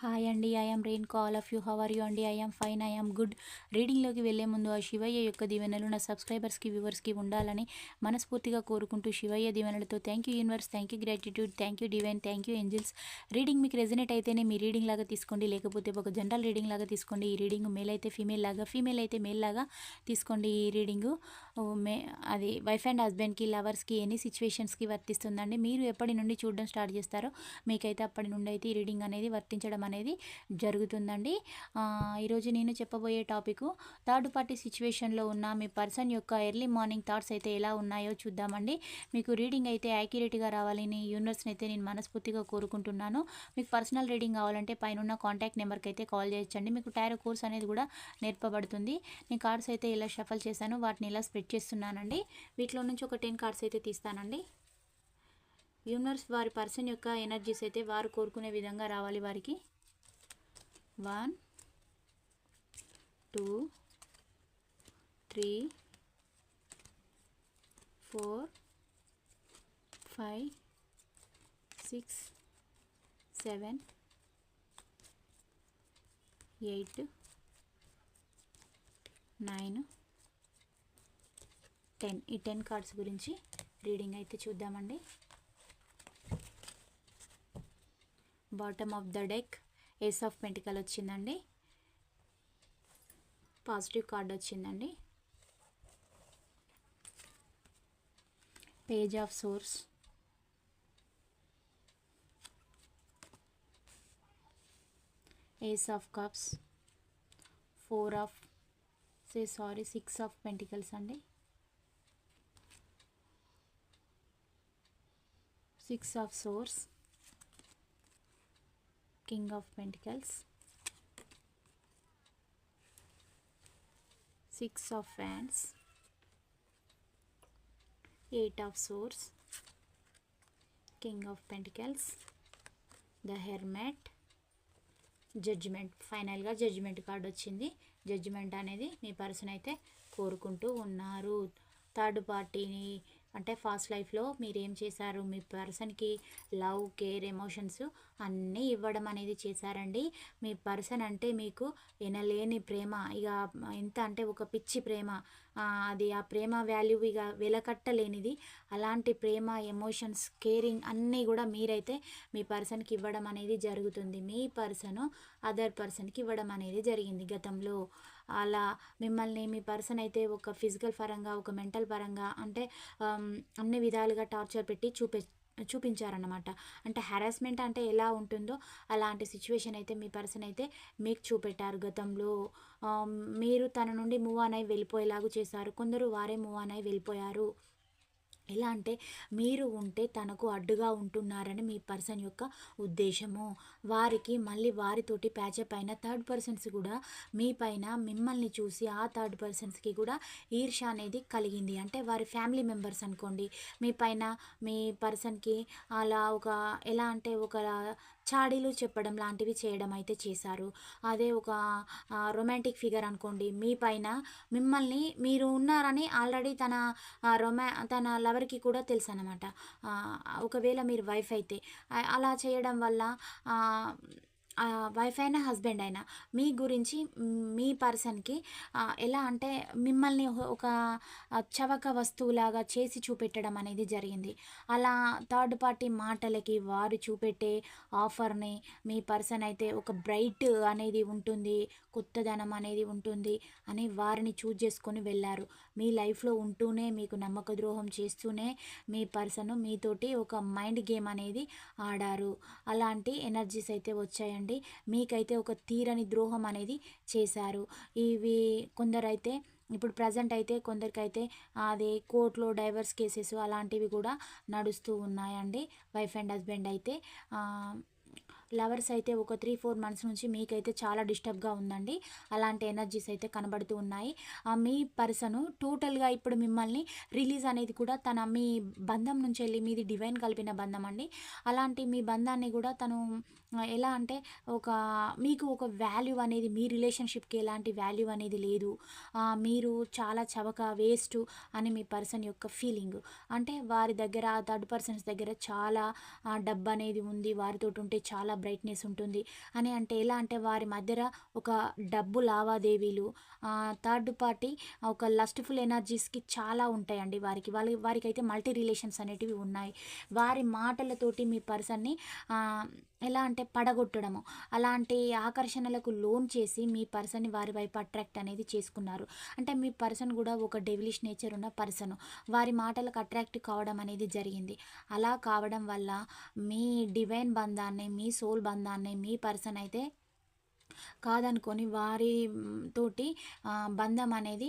Hi అండి I'm rain call of you how are you అండి? I fine I'm good రీడింగ్లోకి వెళ్ళే ముందు ఆ శివయ్య యొక్క దీవెనలు నా సబ్స్క్రైబర్స్కి వ్యూవర్స్కి ఉండాలని మనస్ఫూర్తిగా కోరుకుంటూ శివయ్య దీవెనలతో thank you universe thank you gratitude thank you divine thank you angels reading మీకు రెజినేట్ అయితేనే మీ రీడింగ్ లాగా తీసుకోండి లేకపోతే ఒక జనరల్ రీడింగ్ లాగా తీసుకోండి. ఈ రీడింగ్ మేల్ అయితే ఫీమేల్ లాగా ఫీమేల్ అయితే మేల్ లాగా తీసుకోండి ఈ రీడింగు మే అది వైఫ్ అండ్ హస్బెండ్కి లవర్స్కి ఎనీ సిచ్యువేషన్స్కి వర్తిస్తుందండి. మీరు ఎప్పటి నుండి చూడడం స్టార్ట్ చేస్తారో మీకైతే అప్పటి నుండి అయితే ఈ రీడింగ్ అనేది వర్తించడం అనేది జరుగుతుందండి. ఈరోజు నేను చెప్పబోయే టాపిక్ థర్డ్ పార్టీ సిచ్యువేషన్లో ఉన్న మీ పర్సన్ యొక్క ఎర్లీ మార్నింగ్ థాట్స్ అయితే ఎలా ఉన్నాయో చూద్దామండి. మీకు రీడింగ్ అయితే యాక్యురేట్గా రావాలని యూనివర్స్ని అయితే నేను మనస్ఫూర్తిగా కోరుకుంటున్నాను. మీకు పర్సనల్ రీడింగ్ కావాలంటే పైన కాంటాక్ట్ నెంబర్కి అయితే కాల్ చేయొచ్చండి. మీకు టైర్ కోర్స్ అనేది కూడా నేర్పబడుతుంది. నేను కార్డ్స్ అయితే ఇలా షఫల్ చేశాను. వాటిని ఇలా స్ప్రెడ్ చేస్తున్నానండి. వీటిలో నుంచి ఒక టెన్ కార్డ్స్ అయితే తీస్తానండి. యూనివర్స్ వారి పర్సన్ యొక్క ఎనర్జీస్ అయితే వారు కోరుకునే విధంగా రావాలి వారికి. One two three four five six seven eight nine ten. ఈ టెన్ కార్డ్స్ గురించి రీడింగ్ అయితే చూద్దామండి. Bottom of the deck. Ace of pentacle వచ్చిందండి. పాజిటివ్ కార్డ్ వచ్చిందండి. Page of swords ace of cups four of say sorry six of pentacles అండి. Six of swords king of pentacles six of fans eight of swords king of pentacles the hermit judgement ఫైనల్గా judgement card వచ్చింది judgement అనేది మీ person అయితే కోరుకుంటూ ఉన్నారు third పార్టీని అంటే ఫాస్ట్ లైఫ్లో మీరు ఏం చేశారు? మీ పర్సన్కి లవ్ కేర్ ఎమోషన్స్ అన్నీ ఇవ్వడం అనేది చేశారండి. మీ పర్సన్ అంటే మీకు ఎనలేని ప్రేమ. ఇక ఎంత అంటే ఒక పిచ్చి ప్రేమ. అది ఆ ప్రేమ వాల్యూ ఇక వెలకట్టలేనిది. అలాంటి ప్రేమ ఎమోషన్స్ కేరింగ్ అన్నీ కూడా మీరైతే మీ పర్సన్కి ఇవ్వడం అనేది జరుగుతుంది. మీ పర్సన్ అదర్ పర్సన్కి ఇవ్వడం అనేది జరిగింది గతంలో. అలా మిమ్మల్ని మీ పర్సన్ అయితే ఒక ఫిజికల్ పరంగా ఒక మెంటల్ పరంగా అంటే అన్ని విధాలుగా టార్చర్ పెట్టి చూపే చూపించారన్నమాట. అంటే హెరాస్మెంట్ అంటే ఎలా ఉంటుందో అలాంటి సిచ్యువేషన్ అయితే మీ పర్సన్ అయితే మీకు చూపెట్టారు గతంలో. మీరు తన నుండి మూవ్ ఆన్ అయి వెళ్ళిపోయేలాగా చేశారు. కొందరు వారే మూవ్ ఆన్ అయి వెళ్ళిపోయారు. ఎలా అంటే మీరు ఉంటే తనకు అడ్డుగా ఉంటున్నారని మీ పర్సన్ యొక్క ఉద్దేశము. వారికి మళ్ళీ వారితోటి ప్యాచప్ అయిన థర్డ్ పర్సన్స్ కూడా మీ పైన మిమ్మల్ని చూసి ఆ థర్డ్ పర్సన్స్కి కూడా ఈర్ష అనేది కలిగింది. అంటే వారి ఫ్యామిలీ మెంబర్స్ అనుకోండి. మీ పైన మీ పర్సన్కి అలా ఒక ఎలా అంటే ఒక చాడీలు చెప్పడం లాంటివి చేయడం అయితే చేశారు. అదే ఒక రొమాంటిక్ ఫిగర్ అనుకోండి మీ పైన మిమ్మల్ని మీరు ఉన్నారని ఆల్రెడీ తన రొమా తన లవర్కి కూడా తెలుసు అనమాట ఒకవేళ మీరు వైఫ్ అయితే. అలా చేయడం వల్ల వైఫ్ అయినా హస్బెండ్ అయినా మీ గురించి మీ పర్సన్కి ఎలా అంటే మిమ్మల్ని ఒక- చవక వస్తువులాగా చేసి చూపెట్టడం అనేది జరిగింది. అలా థర్డ్ పార్టీ మాటలకి వారు చూపెట్టే ఆఫర్ని మీ పర్సన్ అయితే ఒక బ్రైట్ అనేది ఉంటుంది కొత్తదనం అనేది ఉంటుంది అని వారిని చూజ్ చేసుకొని వెళ్ళారు. మీ లైఫ్లో ఉంటూనే మీకు నమ్మక ద్రోహం చేస్తూనే మీ పర్సన్ మీతోటి ఒక మైండ్ గేమ్ అనేది ఆడారు. అలాంటి ఎనర్జీస్ అయితే వచ్చాయండి. మీకైతే ఒక తీరని ద్రోహం అనేది చేశారు. ఇవి కొందరైతే ఇప్పుడు ప్రజెంట్ అయితే కొందరికైతే అది కోర్టులో డైవర్స్ కేసెస్ అలాంటివి కూడా నడుస్తూ ఉన్నాయండి. వైఫ్ అండ్ హస్బెండ్ అయితే లవర్స్ అయితే ఒక త్రీ ఫోర్ మంత్స్ నుంచి మీకైతే చాలా డిస్టర్బ్గా ఉందండి. అలాంటి ఎనర్జీస్ అయితే కనబడుతూ ఉన్నాయి. ఆ మీ పర్సను టోటల్గా ఇప్పుడు మిమ్మల్ని రిలీజ్ అనేది కూడా తన మీ బంధం నుంచి వెళ్ళి మీది డివైన్ కలిపిన బంధం అండి. అలాంటి మీ బంధాన్ని కూడా తను ఎలా అంటే ఒక మీకు ఒక వాల్యూ అనేది మీ రిలేషన్షిప్కి ఎలాంటి వాల్యూ అనేది లేదు. మీరు చాలా చవక వేస్ట్ అని మీ పర్సన్ యొక్క ఫీలింగ్ అంటే వారి దగ్గర థర్డ్ పర్సన్స్ దగ్గర చాలా డబ్బు అనేది ఉంది. వారితో ఉంటే చాలా బ్రైట్నెస్ ఉంటుంది. అని అంటే ఎలా అంటే వారి మధ్య ఒక డబ్బు లావాదేవీలు థర్డ్ పార్టీ ఒక లస్ట్ఫుల్ ఎనర్జీస్కి చాలా ఉంటాయండి వారికి. వాళ్ళ వారికి అయితే మల్టీ రిలేషన్స్ అనేటివి ఉన్నాయి. వారి మాటలతోటి మీ పర్సన్ని ఎలా అంటే పడగొట్టడము. అలాంటి ఆకర్షణలకు లోన్ చేసి మీ పర్సన్ని వారి వైపు అట్రాక్ట్ అనేది చేసుకున్నారు. అంటే మీ పర్సన్ కూడా ఒక డెవిలిష్ నేచర్ ఉన్న పర్సన్. వారి మాటలకు అట్రాక్ట్ కావడం అనేది జరిగింది. అలా కావడం వల్ల మీ డివైన్ బంధాన్ని మీ సోల్ బంధాన్ని మీ పర్సన్ అయితే కాదనుకొని వారి తోటి బంధం అనేది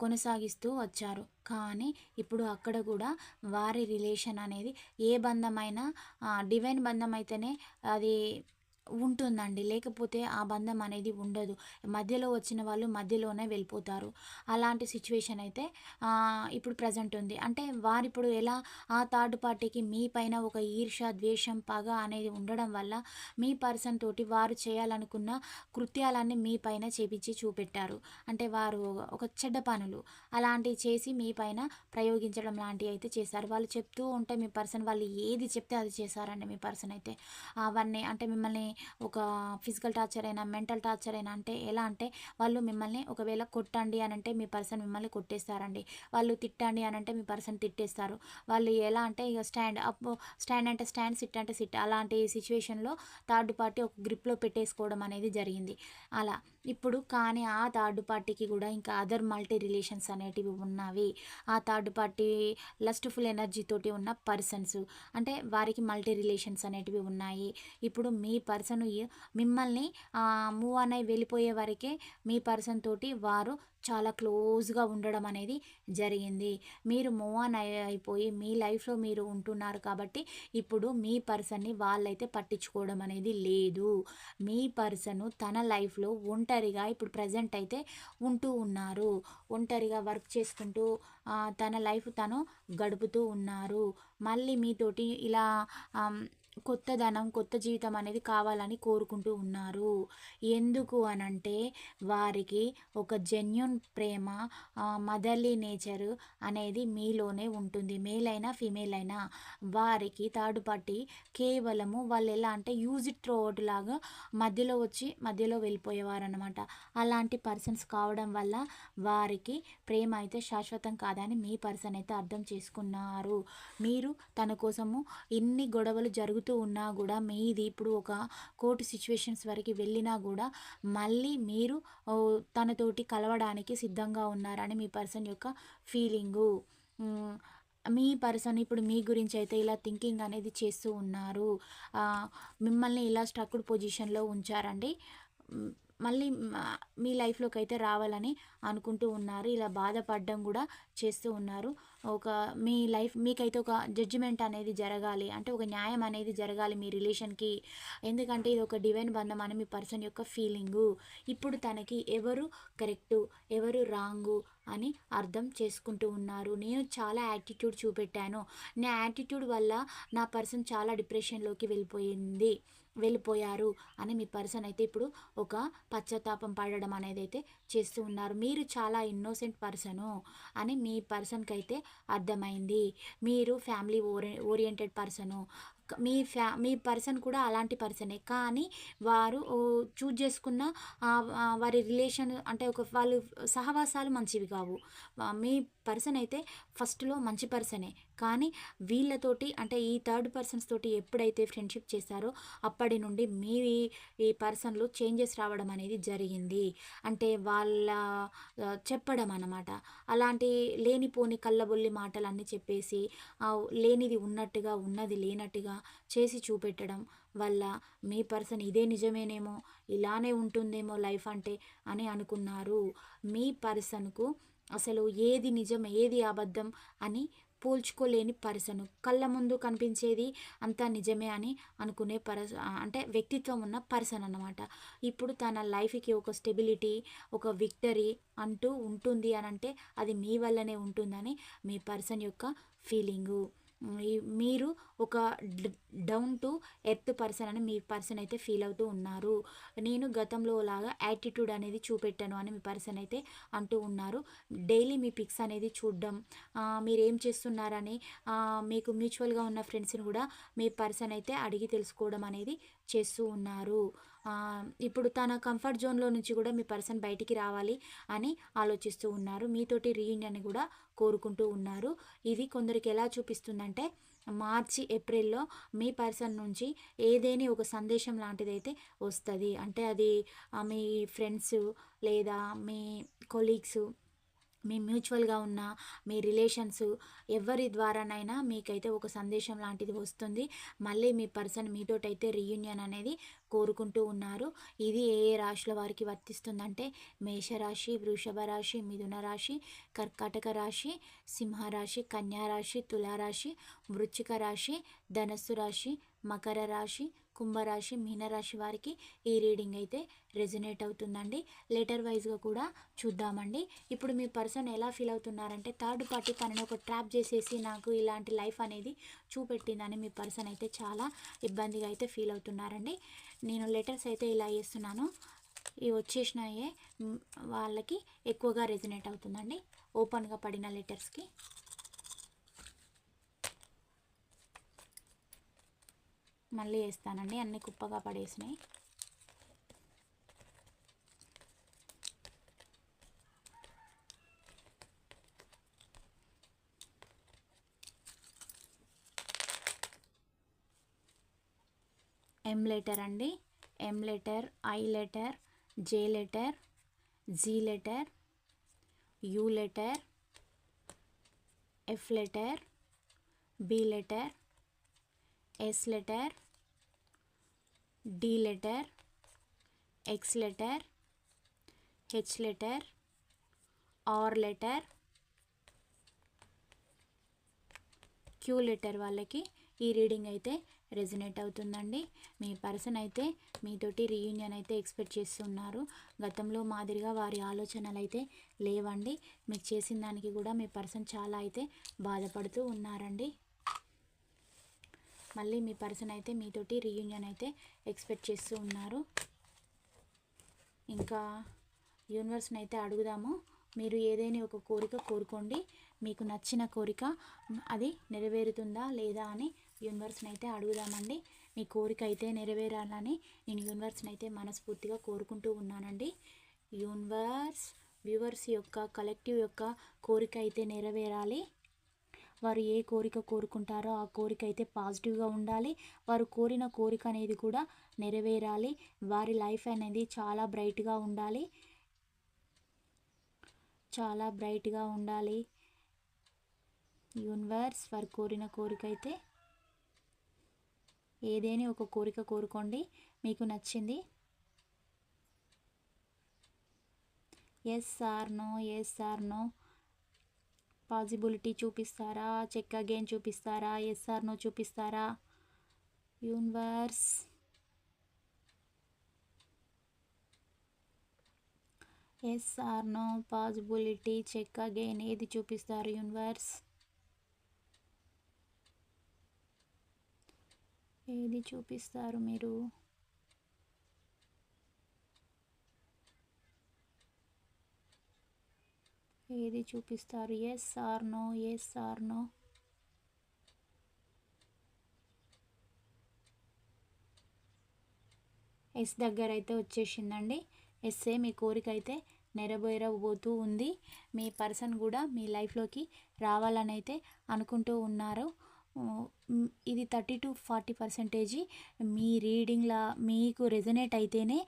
కొనసాగిస్తూ వచ్చారు. కానీ ఇప్పుడు అక్కడ కూడా వారి రిలేషన్ అనేది ఏ బంధమైనా డివైన్ బంధం అయితేనే అది ఉంటుందండి. లేకపోతే ఆ బంధం అనేది ఉండదు. మధ్యలో వచ్చిన వాళ్ళు మధ్యలోనే వెళ్ళిపోతారు. అలాంటి సిచ్యువేషన్ అయితే ఇప్పుడు ప్రజెంట్ ఉంది. అంటే వారు ఇప్పుడు ఎలా ఆ థర్డ్ పార్టీకి మీ పైన ఒక ఈర్ష ద్వేషం పగ అనేది ఉండడం వల్ల మీ పర్సన్ తోటి వారు చేయాలనుకున్న కృత్యాలన్నీ మీ పైన చేపించి చూపెట్టారు. అంటే వారు ఒక చెడ్డ పనులు అలాంటివి చేసి మీ పైన ప్రయోగించడం లాంటివి అయితే చేశారు. వాళ్ళు చెప్తూ ఉంటే మీ పర్సన్ వాళ్ళు ఏది చెప్తే అది చేశారండి మీ పర్సన్ అయితే. అవన్నీ అంటే మిమ్మల్ని ఒక ఫిజికల్ టార్చర్ అయినా మెంటల్ టార్చర్ అయినా అంటే ఎలా అంటే వాళ్ళు మిమ్మల్ని ఒకవేళ కొట్టండి అని అంటే మీ పర్సన్ మిమ్మల్ని కొట్టేస్తారండి. వాళ్ళు తిట్టండి అని అంటే మీ పర్సన్ తిట్టేస్తారు. వాళ్ళు ఎలా అంటే ఇక స్టాండ్ అప్ స్టాండ్ అంటే స్టాండ్ సిట్ అంటే సిట్ అలాంటి సిచ్యువేషన్లో థర్డ్ పార్టీ ఒక గ్రిప్లో పెట్టేసుకోవడం అనేది జరిగింది. అలా. ఇప్పుడు కానీ ఆ థర్డ్ పార్టీకి కూడా ఇంకా అదర్ మల్టీ రిలేషన్స్ అనేటివి ఉన్నవి. ఆ థర్డ్ పార్టీ లస్ట్ఫుల్ ఎనర్జీ తోటి ఉన్న పర్సన్స్. అంటే వారికి మల్టీ రిలేషన్స్ అనేటివి ఉన్నాయి. ఇప్పుడు మీ పర్సన్ పర్సన్ మిమ్మల్ని మూవ్ అన్నై వెళ్ళిపోయే వరకే మీ పర్సన్ తోటి వారు చాలా క్లోజ్గా ఉండడం అనేది జరిగింది. మీరు మూవ్ ఆన్ అయిపోయి మీ లైఫ్లో మీరు ఉంటున్నారు కాబట్టి ఇప్పుడు మీ పర్సన్ని వాళ్ళైతే పట్టించుకోవడం అనేది లేదు. మీ పర్సన్ తన లైఫ్లో ఒంటరిగా ఇప్పుడు ప్రజెంట్ అయితే ఉంటూ ఉన్నారు. ఒంటరిగా వర్క్ చేసుకుంటూ తన లైఫ్ తను గడుపుతూ ఉన్నారు. మళ్ళీ మీతోటి ఇలా కొత్త ధనం కొత్త జీవితం అనేది కావాలని కోరుకుంటూ ఉన్నారు. ఎందుకు అనంటే వారికి ఒక జెన్యున్ ప్రేమ మదర్లీ నేచర్ అనేది మీలోనే ఉంటుంది. మేల్ అయినా ఫీమేల్ అయినా వారికి థర్డ్ పార్టీ కేవలము వాళ్ళు ఎలా అంటే యూజ్ ఇట్ త్రోఅవుట్ లాగా మధ్యలో వచ్చి మధ్యలో వెళ్ళిపోయేవారు అనమాట అలాంటి పర్సన్స్ కావడం వల్ల వారికి ప్రేమ అయితే శాశ్వతం కాదని మీ పర్సన్ అయితే అర్థం చేసుకున్నారు. మీరు తన కోసము ఇన్ని గొడవలు జరుగుతూ జరుగుతూ ఉన్నా కూడా మీది ఇప్పుడు ఒక కోర్టు సిచ్యువేషన్స్ వరకు వెళ్ళినా కూడా మళ్ళీ మీరు తనతోటి కలవడానికి సిద్ధంగా ఉన్నారని మీ పర్సన్ యొక్క ఫీలింగు. మీ పర్సన్ ఇప్పుడు మీ గురించి అయితే ఇలా థింకింగ్ అనేది చేస్తూ ఉన్నారు. మిమ్మల్ని ఇలా స్ట్రక్డ్ పొజిషన్లో ఉంచారండి. మళ్ళీ మీ లైఫ్లోకి అయితే రావాలని అనుకుంటూ ఉన్నారు. ఇలా బాధపడడం కూడా చేస్తూ ఉన్నారు. ఒక మీ లైఫ్ మీకైతే ఒక జడ్జిమెంట్ అనేది జరగాలి. అంటే ఒక న్యాయం అనేది జరగాలి మీ రిలేషన్కి. ఎందుకంటే ఇది ఒక డివైన్ బంధం అని మీ పర్సన్ యొక్క ఫీలింగు ఇప్పుడు తనకి ఎవరు కరెక్టు ఎవరు రాంగు అని అర్థం చేసుకుంటూ ఉన్నారు. నేను చాలా యాటిట్యూడ్ చూపెట్టాను. నా యాటిట్యూడ్ వల్ల నా పర్సన్ చాలా డిప్రెషన్లోకి వెళ్ళిపోయింది. వెళ్ళిపోయారు అని మీ పర్సన్ అయితే ఇప్పుడు ఒక పశ్చాత్తాపం పడడం అనేది అయితే చేస్తూ ఉన్నారు. మీరు చాలా ఇన్నోసెంట్ పర్సను అని మీ పర్సన్కి అయితే అర్థమైంది. మీరు ఫ్యామిలీ ఓరి ఓరియంటెడ్ పర్సను మీ ఫ్యా మీ పర్సన్ కూడా అలాంటి పర్సనే. కానీ వారు చూజ్ చేసుకున్న వారి రిలేషన్ అంటే ఒక వాళ్ళు సహవాసాలు మంచివి కావు. మీ పర్సన్ అయితే ఫస్ట్లో మంచి పర్సనే. కానీ వీళ్ళతోటి అంటే ఈ థర్డ్ పర్సన్స్ తోటి ఎప్పుడైతే ఫ్రెండ్షిప్ చేశారో అప్పటి నుండి మీ ఈ పర్సన్లో చేంజెస్ రావడం అనేది జరిగింది. అంటే వాళ్ళ చెప్పడం అనమాట అలాంటి లేనిపోని కళ్ళబొల్లి మాటలన్నీ చెప్పేసి లేనిది ఉన్నట్టుగా ఉన్నది లేనట్టుగా చేసి చూపెట్టడం వల్ల మీ పర్సన్ ఇదే నిజమేనేమో ఇలానే ఉంటుందేమో లైఫ్ అంటే అని అనుకున్నారు. మీ పర్సన్కు అసలు ఏది నిజం ఏది అబద్ధం అని పోల్చుకోలేని పర్సన్. కళ్ళ ముందు కనిపించేది అంతా నిజమే అని అనుకునే పర్స అంటే వ్యక్తిత్వం ఉన్న పర్సన్ అన్నమాట. ఇప్పుడు తన లైఫ్కి ఒక స్టెబిలిటీ ఒక విక్టరీ అంటూ ఉంటుంది అని అంటే అది మీ వల్లనే ఉంటుందని మీ పర్సన్ యొక్క ఫీలింగు. మీరు ఒక డౌన్ టు ఎర్త్ పర్సన్ అని మీ పర్సన్ అయితే ఫీల్ అవుతూ ఉన్నారు. నేను గతంలో లాగా యాటిట్యూడ్ అనేది చూపెట్టాను అని మీ పర్సన్ అయితే అంటూ ఉన్నారు. డైలీ మీ పిక్స్ అనేది చూడడం మీరు ఏం చేస్తున్నారని మీకు మ్యూచువల్గా ఉన్న ఫ్రెండ్స్ని కూడా మీ పర్సన్ అయితే అడిగి తెలుసుకోవడం అనేది చేస్తూ ఉన్నారు. ఇప్పుడు తన కంఫర్ట్ జోన్లో నుంచి కూడా మీ పర్సన్ బయటికి రావాలి అని ఆలోచిస్తూ ఉన్నారు. మీతోటి రీయూనియన్ కూడా కోరుకుంటూ ఉన్నారు. ఇది కొందరికి ఎలా చూపిస్తుందంటే మార్చి ఏప్రిల్లో మీ పర్సన్ నుంచి ఏదేని ఒక సందేశం లాంటిదైతే వస్తుంది. అంటే అది మీ ఫ్రెండ్స్ లేదా మీ కొలీగ్స్ మీ మ్యూచువల్గా ఉన్న మీ రిలేషన్స్ ఎవరి ద్వారానైనా మీకైతే ఒక సందేశం లాంటిది వస్తుంది. మళ్ళీ మీ పర్సన్ మీతోటైతే రీయూనియన్ అనేది కోరుకుంటూ ఉన్నారు. ఇది ఏ ఏ రాశుల వారికి వర్తిస్తుందంటే మేషరాశి వృషభ రాశి మిథున రాశి కర్కాటక రాశి సింహరాశి కన్యారాశి తులారాశి వృచ్చిక రాశి ధనస్సు రాశి మకర రాశి కుంభరాశి మీనరాశి వారికి ఈ రీడింగ్ అయితే రెజినేట్ అవుతుందండి. లెటర్ వైజ్గా కూడా చూద్దామండి. ఇప్పుడు మీ పర్సన్ ఎలా ఫీల్ అవుతున్నారంటే థర్డ్ పార్టీ తనని ఒక ట్రాప్ చేసేసి నాకు ఇలాంటి లైఫ్ అనేది చూపెట్టిందని మీ పర్సన్ అయితే చాలా ఇబ్బందిగా అయితే ఫీల్ అవుతున్నారండి. నేను లెటర్స్ అయితే ఇలా వేస్తున్నాను. ఇవి వచ్చేసినాయే వాళ్ళకి ఎక్కువగా రెజినేట్ అవుతుందండి. ఓపెన్గా పడిన లెటర్స్కి. మళ్ళీ వేస్తానండి అన్నీ కుప్పగా పడేసినాయి. ఎం లెటర్ అండి. M letter I letter J letter G letter U letter F letter B letter S letter D letter X letter H letter R letter Q letter వాళ్ళకి ఈ రీడింగ్ అయితే రెజినేట్ అవుతుందండి. మీ పర్సన్ అయితే మీతోటి reunion అయితే expect చేస్తున్నారు. గతంలో మాదిరిగా వారి ఆలోచనలు అయితే లేవండి. మీకు చేసిన దానికి కూడా మీ పర్సన్ చాలా అయితే బాధపడుతూ ఉన్నారండి. మళ్ళీ మీ పర్సన్ అయితే మీతోటి రీయూనియన్ అయితే ఎక్స్పెక్ట్ చేస్తూ ఉన్నారు. ఇంకా యూనివర్స్ని అయితే అడుగుదాము. మీరు ఏదైనా ఒక కోరిక కోరుకోండి. మీకు నచ్చిన కోరిక అది నెరవేరుతుందా లేదా అని యూనివర్స్ని అయితే అడుగుదామండి. మీ కోరిక అయితే నెరవేరాలని నేను యూనివర్స్ని అయితే మనస్ఫూర్తిగా కోరుకుంటూ ఉన్నానండి. యూనివర్స్ వ్యూవర్స్ యొక్క కలెక్టివ్ యొక్క కోరిక అయితే నెరవేరాలి. వారు ఏ కోరిక కోరుకుంటారో ఆ కోరిక అయితే పాజిటివ్గా ఉండాలి. వారు కోరిన కోరిక అనేది కూడా నెరవేరాలి. వారి లైఫ్ అనేది చాలా బ్రైట్గా ఉండాలి. చాలా బ్రైట్గా ఉండాలి. యూనివర్స్ వారు కోరిన కోరిక అయితే ఏదేని ఒక కోరిక కోరుకోండి. మీకు నచ్చింది? Yes sir no yes sir no possibility చూపిస్తారా? చెక్ అగైన్ చూపిస్తారా? ఎస్ఆర్నో చూపిస్తారా? Universe. Yes or no possibility check again ఏది చూపిస్తారు? యూనివర్స్. ఏది చూపిస్తారు మీరు? ఏది చూపిస్తారు? Yes or no yes or no yes దగ్గర అయితే వచ్చేసిందండి ఎస్ఏ మీ కోరిక అయితే నెరవేరబోతూ ఉంది. మీ పర్సన్ కూడా మీ లైఫ్లోకి రావాలని అయితే అనుకుంటూ ఉన్నారు. ఇది థర్టీ టు ఫార్టీ పర్సెంటేజీ మీ రీడింగ్లా మీకు రెజనేట్ అయితేనే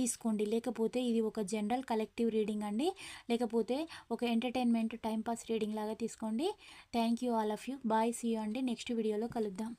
తీసుకోండి. లేకపోతే ఇది ఒక జనరల్ కలెక్టివ్ రీడింగ్ అండి. లేకపోతే ఒక ఎంటర్టైన్మెంట్ టైంపాస్ రీడింగ్ లాగా తీసుకోండి. Thank you all of you. Bye see you అండి. నెక్స్ట్ వీడియోలో కలుద్దాం.